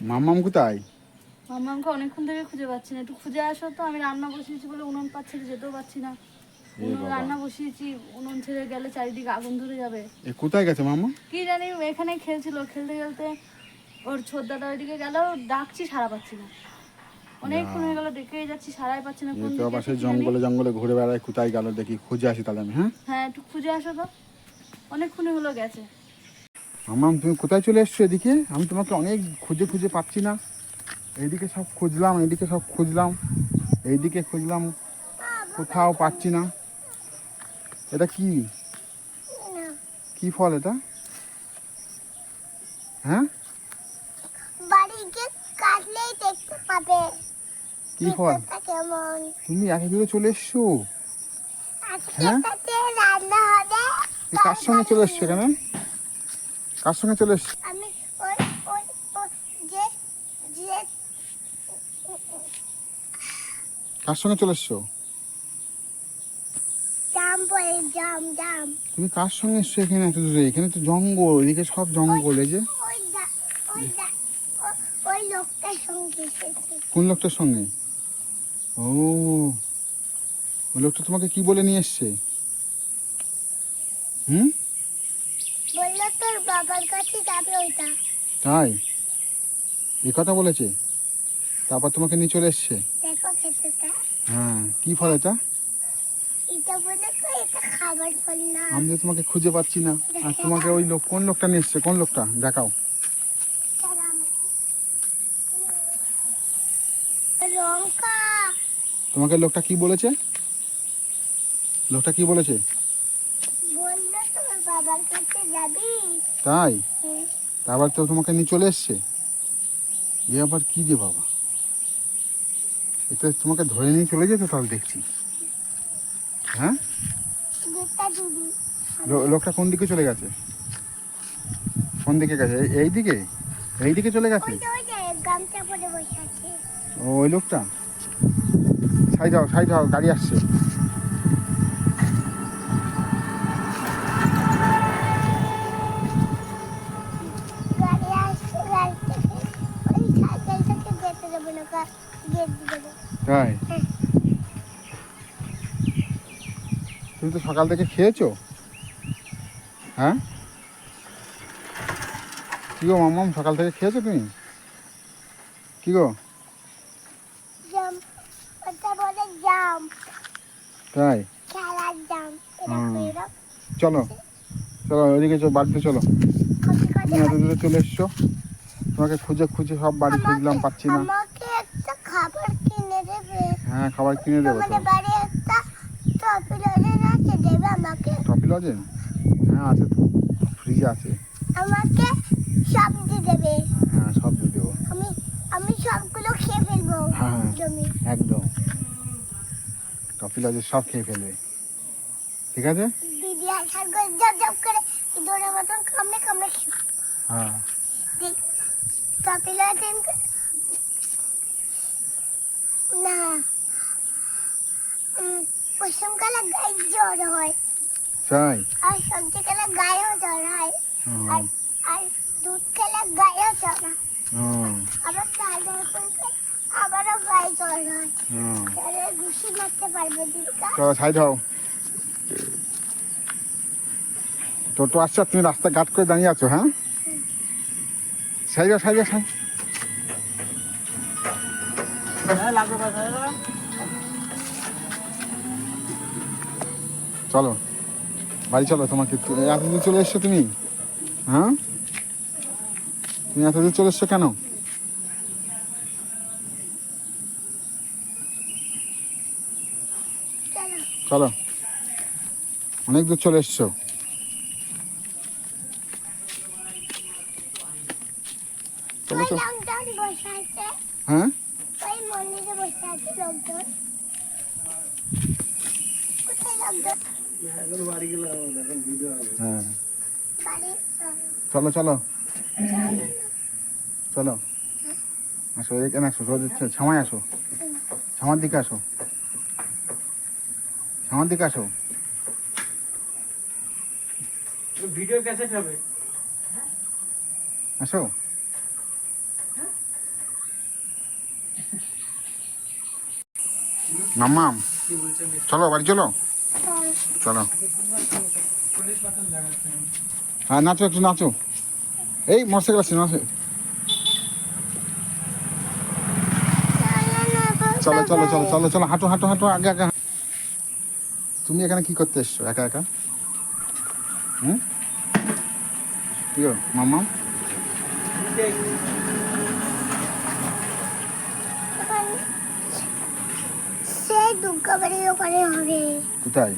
মাম্মাম কোথায়? মামাকে অনেকক্ষণ থেকে খুঁজে পাচ্ছি না। একটু খুঁজে আসো তো আমি রান্না বসিয়েছি বলে উনুন পাচ্ছে যেতেও পাচ্ছি না। রান্না বসিয়েছি উনুন ছেড়ে গেলে চারিদিকে আগুন ধরে যাবে। এ কোথায় গেছে মাম্মা কি জানি এখানে খেলছিল। খেলতে খেলতে ওর ছোদ্দাটা ওইদিকে গেল ডাকছি সারা পাচ্ছি না। অনেকক্ষণ হয়ে গেল ডেকেই যাচ্ছি সারাই পাচ্ছি না কোন দিকে। জঙ্গলে জঙ্গলে ঘুরে বেড়ায় কোথায় গেল দেখি খুঁজে আসি তাহলে আমি হ্যাঁ? হ্যাঁ একটু খুঁজে আসো তো। অনেকক্ষণ হলো গেছে। মাম্মাম তুমি কোথায় চলে এসছো এদিকে? আমি তোমাকে অনেক খুঁজে খুঁজে পাচ্ছি না। এইদিকে সব খুঁজলাম এইদিকে সব খুঁজলাম এইদিকে খুঁজলাম কোথাও পাচ্ছি না। এটা কি? কি ফল এটা? হ্যাঁ? কি ফল? তুমি এত দূরে চলে এসছো? হ্যাঁ? কার সঙ্গে চলে এসছো এখানে? কার সঙ্গে চলে এসছো আমি ওই ওই ওই যে যে কার সঙ্গে চলে এসছো? তুমি কার সঙ্গে এসছো এখানে? এত দূরে এখানে তো জঙ্গল এদিকে সব জঙ্গল এই যে। কোন লোকটার সঙ্গে? ও ওই লোকটা তোমাকে কি বলে নিয়ে এসছে? হুম? বাবার কাছে যাবে ওইটা। তাই? এই কথা বলেছে? তারপর তোমাকে নিয়ে চলে এসছে? দেখো খেতেটা হ্যাঁ কি ফল এটা? এটা বলে তো এটা খাবার ফল না। আমি তো তোমাকে খুঁজে পাচ্ছি না। আর তোমাকে ওই লোক কোন লোকটা নিয়ে এসছে? কোন লোকটা? দেখাও। তোমাকে লোকটা কি বলেছে? লোকটা কি বলেছে বলল তোর বাবার কাছে যাবি তাই? হ্যাঁ। তারপর তো তোমাকে নিয়ে চলে এসছে? এ আবার কি যে বাবা? এটা তোমাকে ধরে নিয়ে চলে যেত তাহলে দেখছি। হ্যাঁ? লোকটা কোন দিকে চলে গেছে? কোন দিকে গেছে? এই- দিকে? এই দিকে চলে গেছে? ওই লোকটা? সাইড হও সাইড হও গাড়ি আসছে গাড়ি আসছে গাড়ি থেকে ওই সাইকেলটাকে যেতে দেবো না গা- গেট দিয়ে দেবো তাই? তুমি তো সকাল থেকে খেয়েছো? হ্যাঁ? কি গো মামাম সকাল থেকে খেয়েছো তুমি? কি গো? তাই? চলো চলো ওইদিকে বাড়িতে চলো। তুমি এত দূরে চলে এসছো। তোমাকে খুঁজে খুঁজে সব বাড়ি খুঁজলাম পাচ্ছি না আমাকে একটা খাবার কিনে দেবে হ্যাঁ খাবার কিনে দেবো তো টপি লজেন হ্যাঁ আছে তো। ফ্রিজে আছে। আমাকে সবজি দেবে। হ্যাঁ সব দিয়ে দেবো। আমি আমি সবগুলো খেয়ে ফেলব হ্যাঁ। একদম। টপি লজের সব খেয়ে ফেলবে। ঠিক আছে? দিদি আসার করে জব জব করে দৌড়ের মতন কামড়ে কামড়ে খেয়ে হ্যাঁ। টপি লজেন না উম, পশ্চিম কালে গায়ে জ্বর হয়। তাই? আর সবজি খেলে গায়েও জ্বর হয়। আর আর দুধ খেলে গায়েও জ্বর হয়। আবার আবারও গায়ে জ্বর হয়। তাহলে ঘুষি মারতে পারবে দিদিকা চলো সাইড হও টোটো আসছে তুমি রাস্তা ঘাট করে দাঁড়িয়ে আছো হ্যাঁ? সাইড হও সাইড হও চলো, বাড়ি চলো তোমাকে। তো- এত দূর চলে এসছো তুমি? হ্যাঁ? তুমি এত দূর চলে এসছো কেন? চলো, অনেক দূর চলে এসছো। হ্যাঁ চলো চলো। চলো। আসো এখানে আসো রোদ ছামায় আসো। ছামার দিকে আসো। ছামার দিকে আসো। ভিডিও ক্যাসেট হবে। আসো। চলো বাড়ি চলো। চলো। হ্যাঁ নাচো একটু, নাচো। এই, মোটরসাইকেল আসছে, নাচো। চলো চলো চলো চলো চলো, হাঁটো হাঁটো হাঁটো, আগে আগে তুমি এখানে কি করতে এসছো? একা একা? হুম? কি মাম্মা? সে দুর্গা বাড়ির ওখানে হবে। কোথায়?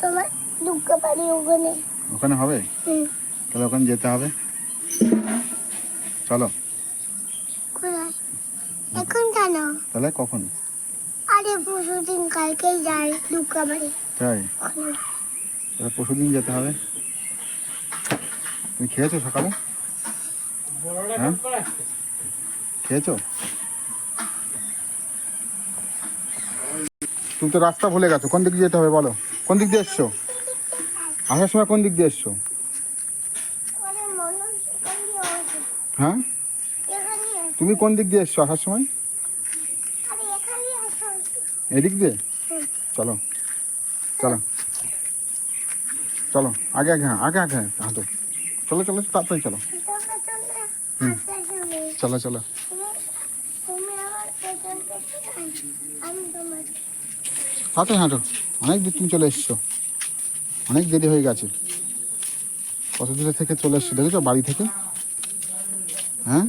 তোমার দুর্গা বাড়ির ওখানে। ওখানে হবে? তাহলে ওখানে যেতে হবে? চলো। এখন কেন? তাহলে কখন? আরে পরশু দিন কালকেই যাই দুর্গা বাড়ি। তাই? তাহলে পরশু দিন যেতে হবে? তুমি খেয়েছো সকালে? হ্যাঁ? খেয়েছো? তুমি তো রাস্তা ভুলে গেছো। কোন দিক দিয়ে যেতে হবে বলো? কোন দিক দিয়ে এসছো? আসার সময় কোন দিক দিয়ে এসছো। হ্যাঁ? তুমি কোন দিক দিয়ে এসছো আসার সময়। এদিক দিয়ে? চলো। চলো। চলো। আগে আগে হ্যাঁ আগে আগে হ্যাঁ হাঁটো। চলো চলো, তাড়াতাড়ি চলো। হুম। চলো চলো। আমি তাড়াতাড়ি হাঁটো। অনেক দূর তুমি চলে এসছো। অনেক দেরি হয়ে গেছে। কত দূরে থেকে চলে এসছো দেখেছ বাড়ি থেকে? হ্যাঁ?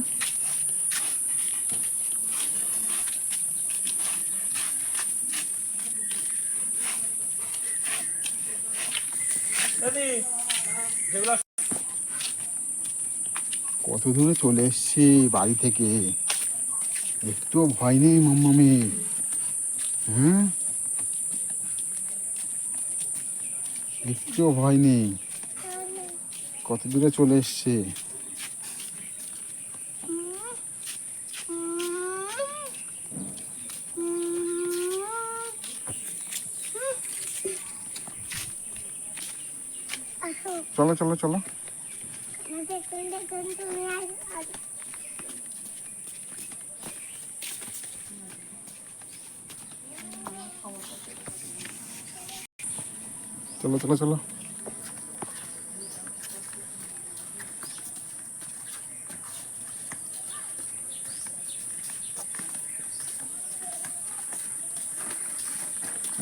কত দূরে চলে এসছি বাড়ি থেকে? একটুও ভয় নেই মাম্মামি। হ্যাঁ? একটুও ভয় নেই। কত দূরে চলে এসছে। চলো চলো চলো দেখুন দেখুন তুমি আস- আস- চলো চলো চলো।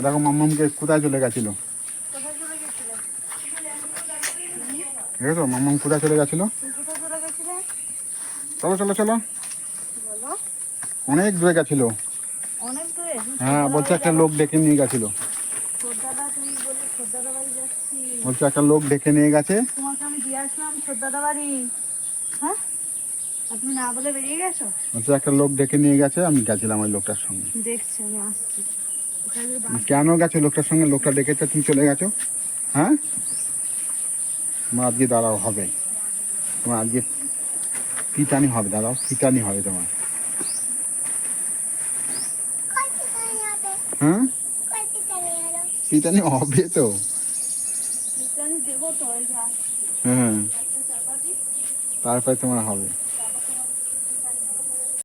দেখো মাম্মামকে কোথায় চলে গেছিল? গেছিলে দেখেছ? মাম্মাম কোথায় চলে গেছিল? চলে চলো চলো। অনেক দূরে গেছিল। হ্যাঁ বলছে একটা লোক ডেকে নিয়ে গেছিল ছোটদাদা তুমি বলে ছোটদাদা বাড়ি যাচ্ছি বলছে একটা লোক ডেকে নিয়ে গেছে। তোমাকে আমি দিয়ে আসলাম ছোটদাদা বাড়ি হ্যাঁ? তুমি না বলে বেরিয়ে গেছো? বলছে একটা লোক ডেকে নিয়ে গেছে আমি গেছিলাম ওই লোকটার সঙ্গে। দেখছি আমি আসছি। কেন গেছো লোকটার সঙ্গে? লোকটা ডেকেছে তুমি চলে গেছো। হ্যাঁ? তোমার আজকে দাঁড়াও হবে। তোমার আজকে পিটানি হবে দাঁড়াও পিটানি হবে তোমার? হ্যাঁ? পিটানি হবে তো। হ্যাঁ তারপরে তোমার হবে।